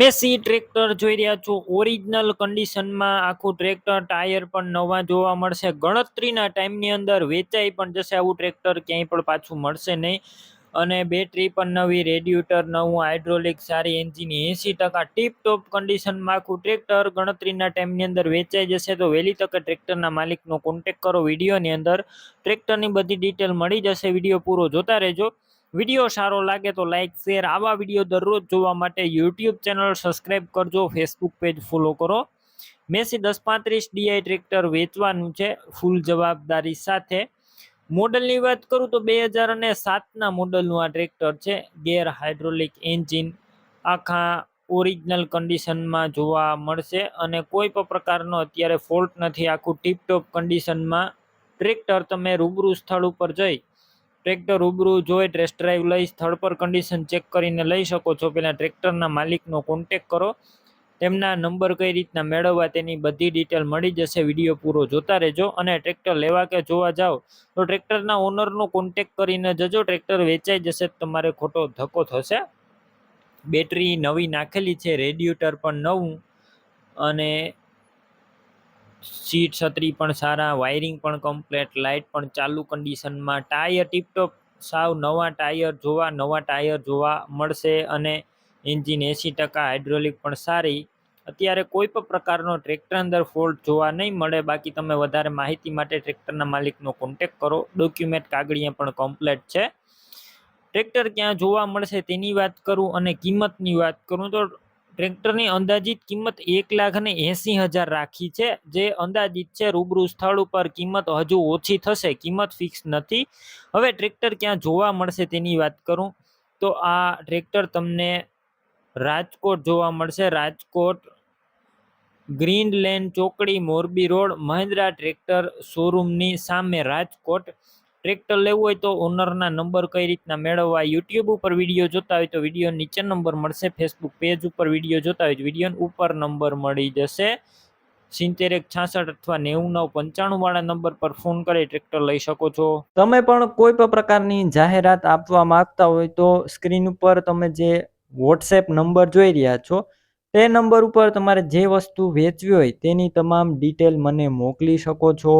Massey tractor જોઈ રહ્યા છો. ઓરિજિનલ કન્ડિશનમાં આખું ટ્રેક્ટર ટાયર પણ નવા જોવા મળશે. ગણતરીના ટાઈમની અંદર વેચાઈ પણ જશે. આવું ટ્રેક્ટર ક્યાંય પણ પાછું મળશે નહીં. અને બેટરી પણ નવી રેડ્યુટર નવું હાઇડ્રોલિક સારી એન્જિન એંસી ટકા ટીપ ટોપ કન્ડિશનમાં આખું ટ્રેક્ટર ગણતરીના ટાઈમની અંદર વેચાઈ જશે. તો વહેલી તકે ટ્રેક્ટરના માલિકનો કોન્ટેક કરો વિડીયોની અંદર. ટ્રેક્ટરની બધી ડિટેલ મળી જશે. વીડિયો પૂરો જોતા રહેજો. વીડિયો સારો લાગે તો લાઇક શેર આવા વીડિયો દરરોજ જોવા માટે યુટ્યુબ ચેનલ સબસ્ક્રાઈબ કરજો ફેસબુક પેજ ફોલો કરો. મેસી દસ પાંત્રીસ ડીઆઈ ટ્રેક્ટર વેચવાનું છે ફૂલ જવાબદારી સાથે. મોડલની વાત કરું તો બે હજાર અને સાતના મોડલનું આ ટ્રેક્ટર છે, ગેર હાઇડ્રોલિક એન્જિન આખા ઓરિજિનલ કન્ડિશનમાં જોવા મળશે અને કોઈ પણ પ્રકારનો અત્યારે ફોલ્ટ નથી. આખું ટીપટોપ કન્ડિશનમાં ટ્રેક્ટર તમે રૂબરૂ સ્થળ ઉપર જઈ ટ્રેક્ટર રૂબરૂ જોઈ ટેસ્ટ ડ્રાઈવ લઈ સ્થળ પર કન્ડિશન ચેક કરીને લઈ શકો છો. પહેલાં ટ્રેક્ટરના માલિકનો કોન્ટેક કરો. તેમના નંબર કઈ રીતના મેળવવા તેની બધી ડિટેલ મળી જશે. વીડિયો પૂરો જોતા રહેજો અને ટ્રેક્ટર લેવા કે જોવા જાઓ તો ટ્રેક્ટરના ઓનરનો કોન્ટેક કરીને જજો. ટ્રેક્ટર વેચાઈ જશે તમારે ખોટો ધક્કો થશે. બેટરી નવી નાખેલી છે રેડિએટર પણ નવું અને સીટ છત્રી પણ સારા, વાયરિંગ પણ કમ્પ્લેટ લાઇટ પણ ચાલુ કન્ડિશનમાં ટાયર ટીપટોપ સાવ નવા ટાયર જોવા, નવા ટાયર જોવા મળશે અને એન્જિન એંસી ટકા હાઇડ્રોલિક પણ સારી. અત્યારે કોઈ પણ પ્રકારનો ટ્રેક્ટર અંદર ફોલ્ટ જોવા નહીં મળે. બાકી તમે વધારે માહિતી માટે ટ્રેક્ટરના માલિકનો કોન્ટેક કરો. ડોક્યુમેન્ટ કાગળિયા પણ કમ્પ્લેટ છે. ટ્રેક્ટર ક્યાં જોવા મળશે તેની વાત કરું અને કિંમતની વાત કરું તો ટ્રેક્ટરની અંદાજિત કિંમત એક લાખ ને એંસી હજાર રાખી છે. જે અંદાજિત છે, રૂબરૂ સ્થળ ઉપર કિંમત હજુ ઓછી થશે, કિંમત ફિક્સ નથી. હવે ટ્રેક્ટર ક્યાં જોવા મળશે તેની વાત કરું. તો આ ટ્રેક્ટર તમને રાજકોટ જોવા મળશે. રાજકોટ ગ્રીન લેન ચોકડી મોરબી રોડ મહિન્દ્રા ટ્રેક્ટર શોરૂમની સામે રાજકોટ. ટ્રેક્ટર લેવું હોય તો ઓનરના નંબર કઈ રીતના મેળવવા, યુટ્યુબ ઉપર વીડિયો જોતા હોય તો વીડિયો નીચે નંબર મળશે, ફેસબુક પેજ ઉપર વીડિયો જોતા હોય તો વીડિયો ઉપર નંબર મળી જશે. સિત્તેર એક છાસઠ અથવા નેવું નવ પંચાણું વાળા નંબર પર ફોન કરી ટ્રેક્ટર લઈ શકો છો. તમે પણ કોઈ પણ પ્રકારની જાહેરાત આપવા માંગતા હોય તો સ્ક્રીન ઉપર તમે જે વોટ્સએપ નંબર જોઈ રહ્યા છો, તે નંબર ઉપર તમારે જે વસ્તુ વેચવી હોય તેની તમામ ડિટેલ મને મોકલી શકો છો.